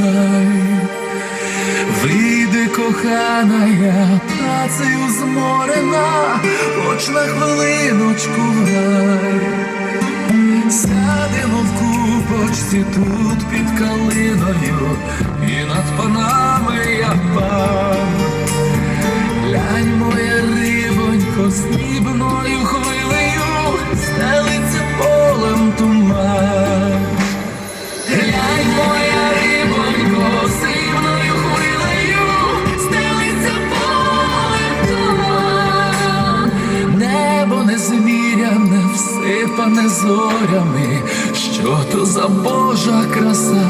гай. Вийди, кохана, я працею зморена, хоч на хвилиночку в гай. Сядемо в купочці тут під калиною, і над панами я пан. Глянь, моя рибонько, срібною хвилею, стелиться полем туман. Всипане зорями, що то за Божа краса.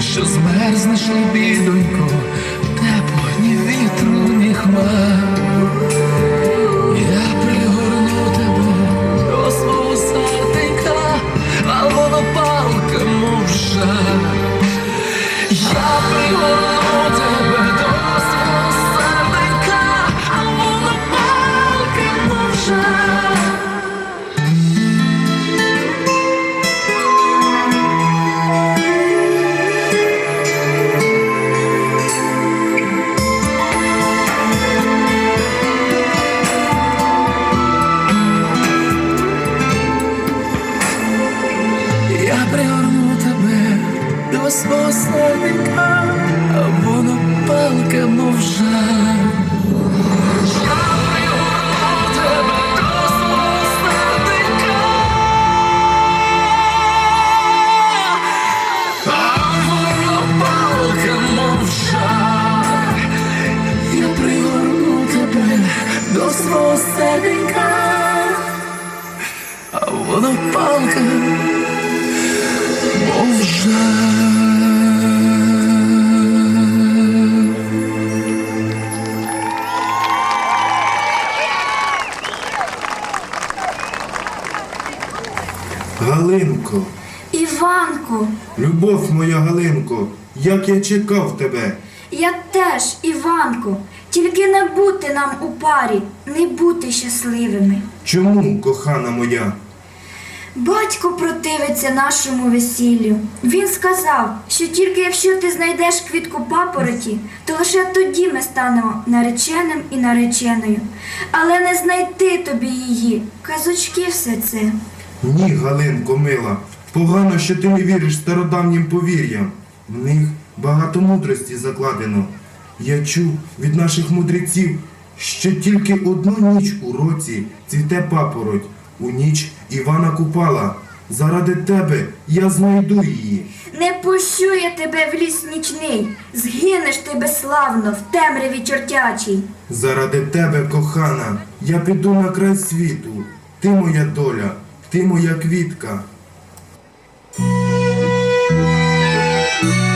Що змерзнеш бідонько, тепло ні вітру, ні хмар. Я пригорну тебе до свого серденька, а палка, мов. Я пригорну серденька, а воно палка, мов. Я пригорну тебе до свого серденька, а воно палка, мов жар. Іванку, любов моя Галинко, як я чекав тебе. я теж, Іванку, тільки не бути нам у парі, не бути щасливими. Чому, кохана моя? Батько противиться нашому весіллю. Він сказав, що тільки якщо ти знайдеш квітку папороті, то лише тоді ми станемо нареченим і нареченою. Але не знайти тобі її. Казочки все це. Ні, Галинко, мила, погано, що ти не віриш стародавнім повір'ям. В них багато мудрості закладено. Я чув від наших мудреців, що тільки одну ніч у році цвіте папороть, у ніч Івана Купала. Заради тебе я знайду її. Не пущу я тебе в ліс нічний, згинеш ти безславно в темряві чортячій. Заради тебе, кохана, я піду на край світу. Ти моя доля, ти моя квітка. Там на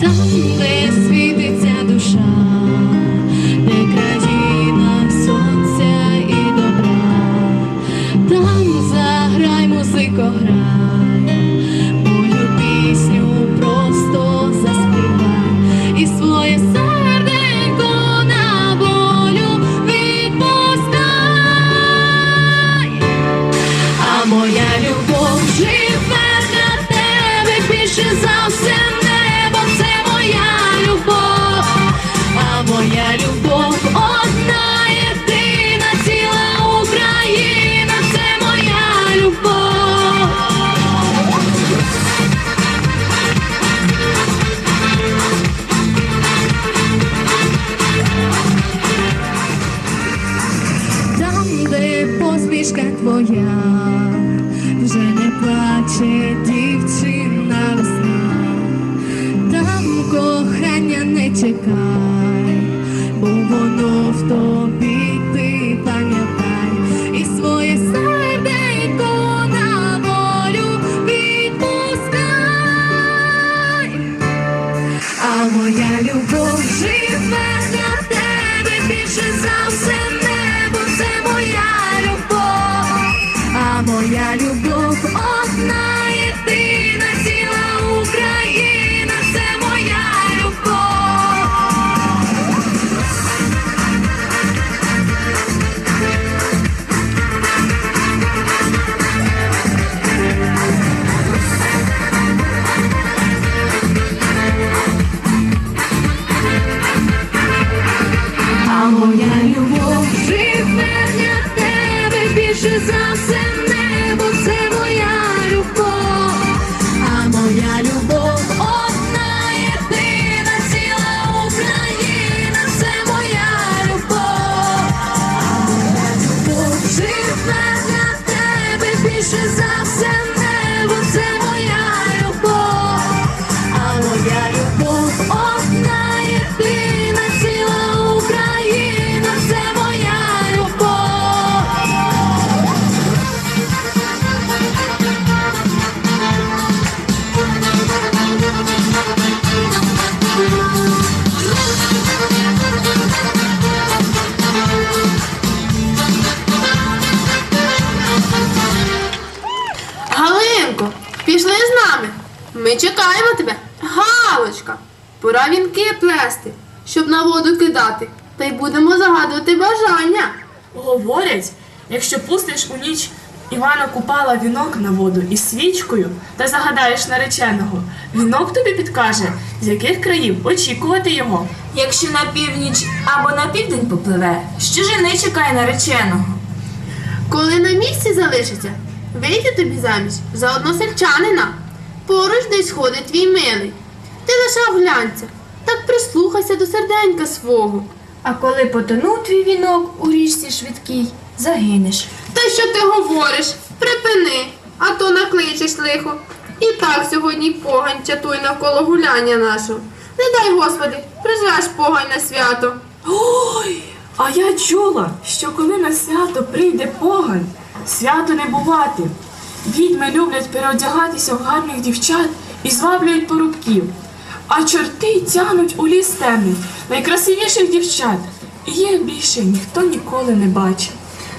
Там, кидати. Та й будемо загадувати бажання. Говорять, якщо пустиш у ніч Івана Купала вінок на воду із свічкою та загадаєш нареченого, вінок тобі підкаже, з яких країв очікувати його. Якщо на північ або на південь попливе, що жени чекає нареченого. Коли на місці залишиться, вийде тобі заміж за односельчанина. Поруч десь ходить твій милий. Ти лише оглянься, так прислухайся до серденька свого. А коли потонув твій вінок у річці швидкій, загинеш. Та що ти говориш? Припини, а то накличеш лихо. І так сьогодні погань чатуй навколо гуляння нашого. Не дай Господи, призвеш погань на свято. Ой, а я чула, що коли на свято прийде погань, свято не бувати. Відьми люблять переодягатися в гарних дівчат і зваблюють порубків. А чорти тянуть у ліс темний найкрасивіших дівчат. І їх більше ніхто ніколи не бачив.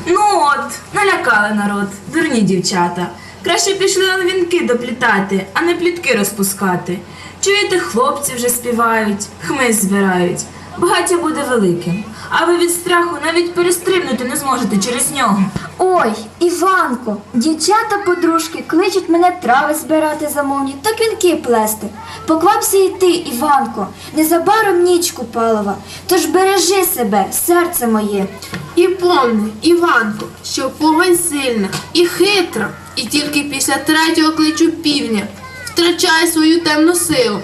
Ну от, налякали народ, дурні дівчата. Краще пішли на вінки доплітати, а не плітки розпускати. Чуєте, хлопці вже співають, хмиз збирають. Багаття буде великим. А ви від страху навіть перестрибнути не зможете через нього. Ой, Іванко, дівчата подружки кличуть мене трави збирати замовні та квінки плести. Поквапся йти, Іванко, незабаром ніч купалова. Тож бережи себе, серце моє. І помни, Іванко, що погань сильна і хитра, і тільки після третього кличу півня втрачає свою темну силу.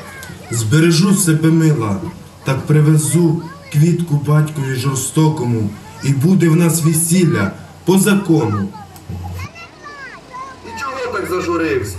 збережу себе мила, так привезу квітку батькові жорстокому, і буде в нас весілля по закону. І чого так зажурився?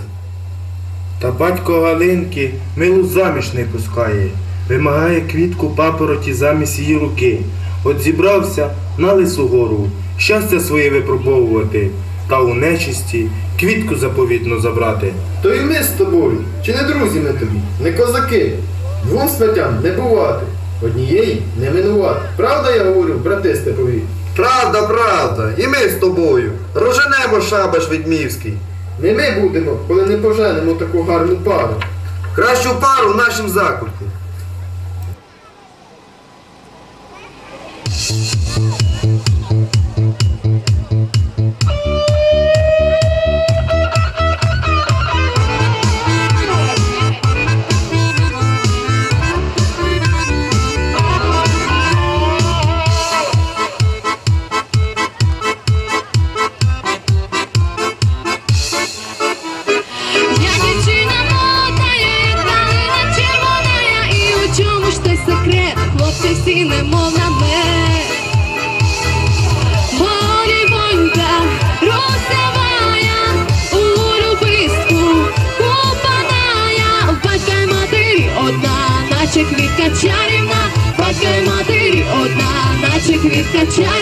Та батько Галинки милу заміж не пускає, вимагає квітку папороті замість її руки. От зібрався на лису гору, щастя своє випробовувати, та у нечисті квітку заповітно забрати. То і ми з тобою, чи не друзі ми тобі, не козаки. Двом смертям не бувати, однієї не минувати. Правда я говорю, брати Степові? Правда, правда, і ми з тобою. Роженемо шабаш відмівський. Не ми будемо, коли не поженемо таку гарну пару. Кращу пару в нашім закуті. Наче квітка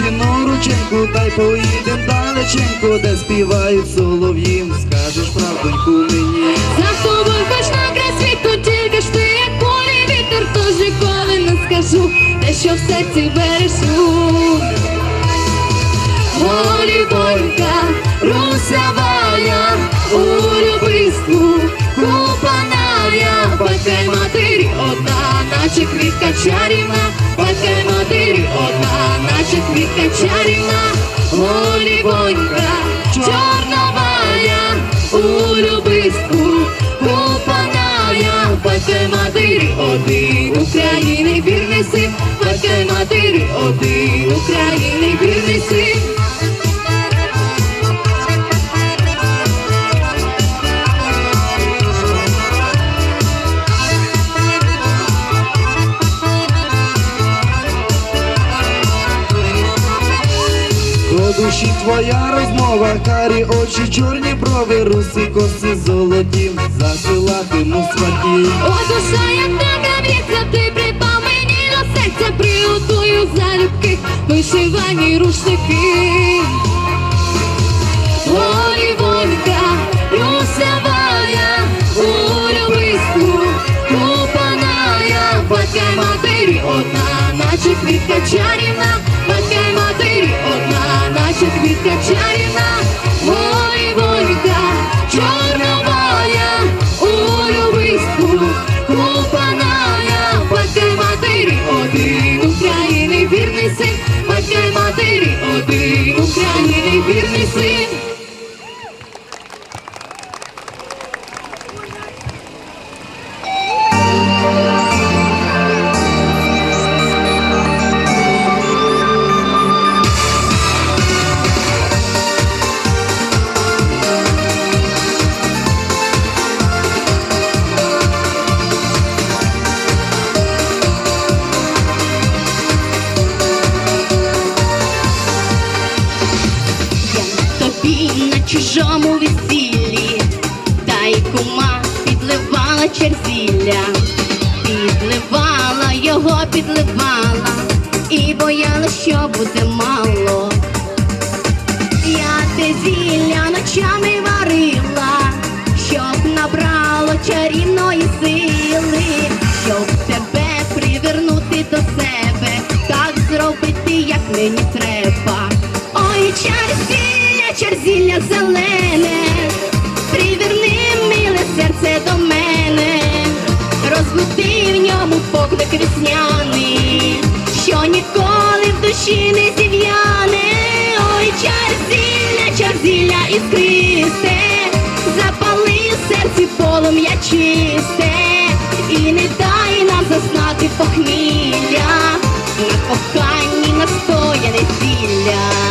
на дівчину рученьку, дай поїдем далеченько, де співають солов'їм, скажеш правдоньку мені. За тобою хоч на край світу, тільки ж ти як полі вітер, тож ніколи не скажу, те, що в серці бережу. Молівонька, русявая, у любиску, купаная, батька й матері одна, наче квітка чарівна, України вірний син, батька матері один, України вірний син. До душі твоя розмова, карі очі, чорні брови, руси коси золоті, засилатиму сваті. О, душа, як добра віця, ти припав мені до серця, приготую залюбки, вишивані рушники. Олівонька, русявая, у любиску, купаная, батька матері одна, наче квітка чарівна, батька матері одна, наче квітка чарівна, один, України полум'я чисте, і не дай нам зазнати похмілля, на коханні настоя неділя.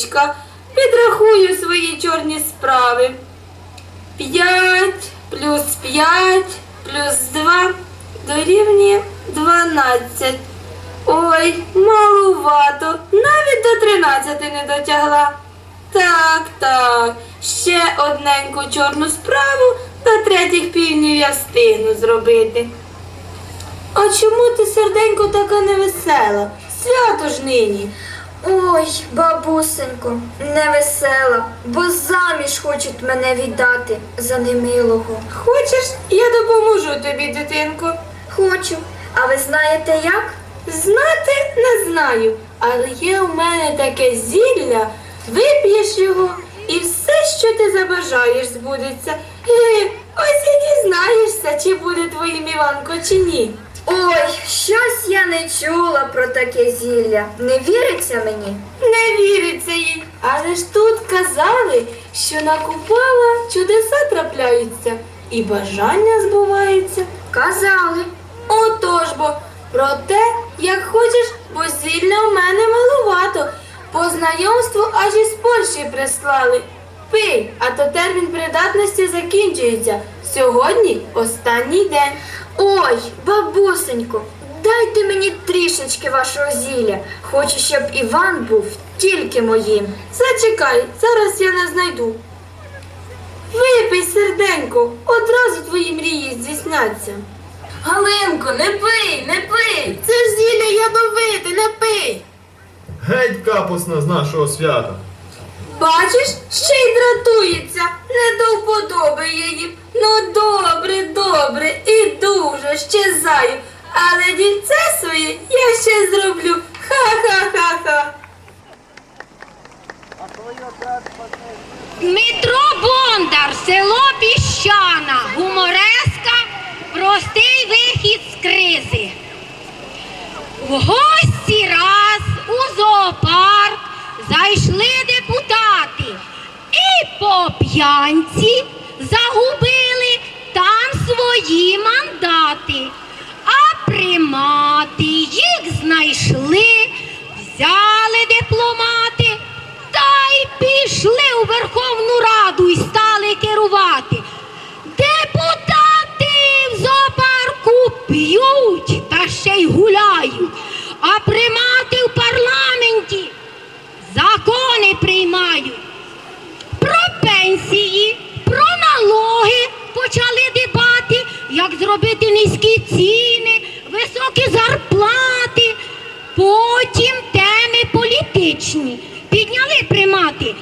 Обілочка. Підрахую свої чорні справи. П'ять плюс п'ять плюс два дорівнює дванадцять. Ой, малувато, навіть до тринадцяти не дотягла. Так, так, ще одненьку чорну справу до третіх півнів я встигну зробити. А чому ти, серденько, така невесела? Свято ж нині. Ой, бабусенько, невесела, бо заміж хочуть мене віддати за немилого. Хочеш, я допоможу тобі, дитинко. Хочу. А ви знаєте як? Знати не знаю, але є у мене таке зілля, вип'єш його і все, що ти забажаєш, збудеться. І ось і дізнаєшся, чи буде твоїм Іванко, чи ні. Ой, щось я не чула про таке зілля. Не віриться мені? Не віриться їй. Але ж тут казали, що накупала чудеса трапляються і бажання збуваються. Казали. Отож бо, про те, як хочеш, бо зілля в мене малувато. По знайомству аж із Польщі прислали. Пий, а то термін придатності закінчується. Сьогодні останній день. Ой, бабусенько, дайте мені трішечки вашого зілля. Хочу, щоб Іван був тільки моїм. Зачекай, зараз я не знайду. Випий, серденько, одразу твої мрії здійсняться. Галинко, не пий, не пий. Це ж зілля ядовите, не пий. Геть капусна з нашого свята. Бачиш, ще й дратується, не до вподоби її. Ну добре, добре, і дуже щезаю. Але дівце своє я ще зроблю. Ха-ха-ха-ха. Дмитро Бондар, село Піщана, гумореска, простий вихід з кризи. В гості раз у зоопарк зайшли депутати і по п'янці загубили там свої мандати. А примати їх знайшли, взяли дипломати та й пішли у Верховну Раду і стали керувати. Депутати в зоопарку п'ють та ще й гуляють, а примати в парламенті закони приймають. Про пенсії, про налоги почали дебати, як зробити низькі ціни, високі зарплати, потім теми політичні. Підняли примати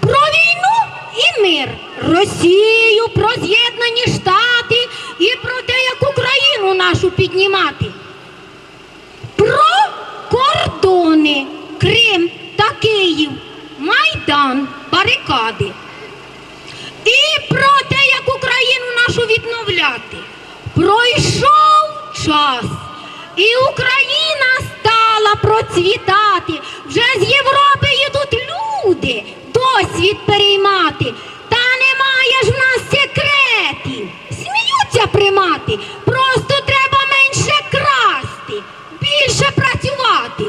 про війну і мир, Росію, про з'єднані Штати і про те, як Україну нашу піднімати. Про кордони Крим та Київ, Майдан, барикади. І про те, як Україну нашу відновляти, пройшов час, і Україна стала процвітати. Вже з Європи йдуть люди досвід переймати. Та немає ж в нас секретів. Сміються примати. Просто треба менше красти, більше працювати.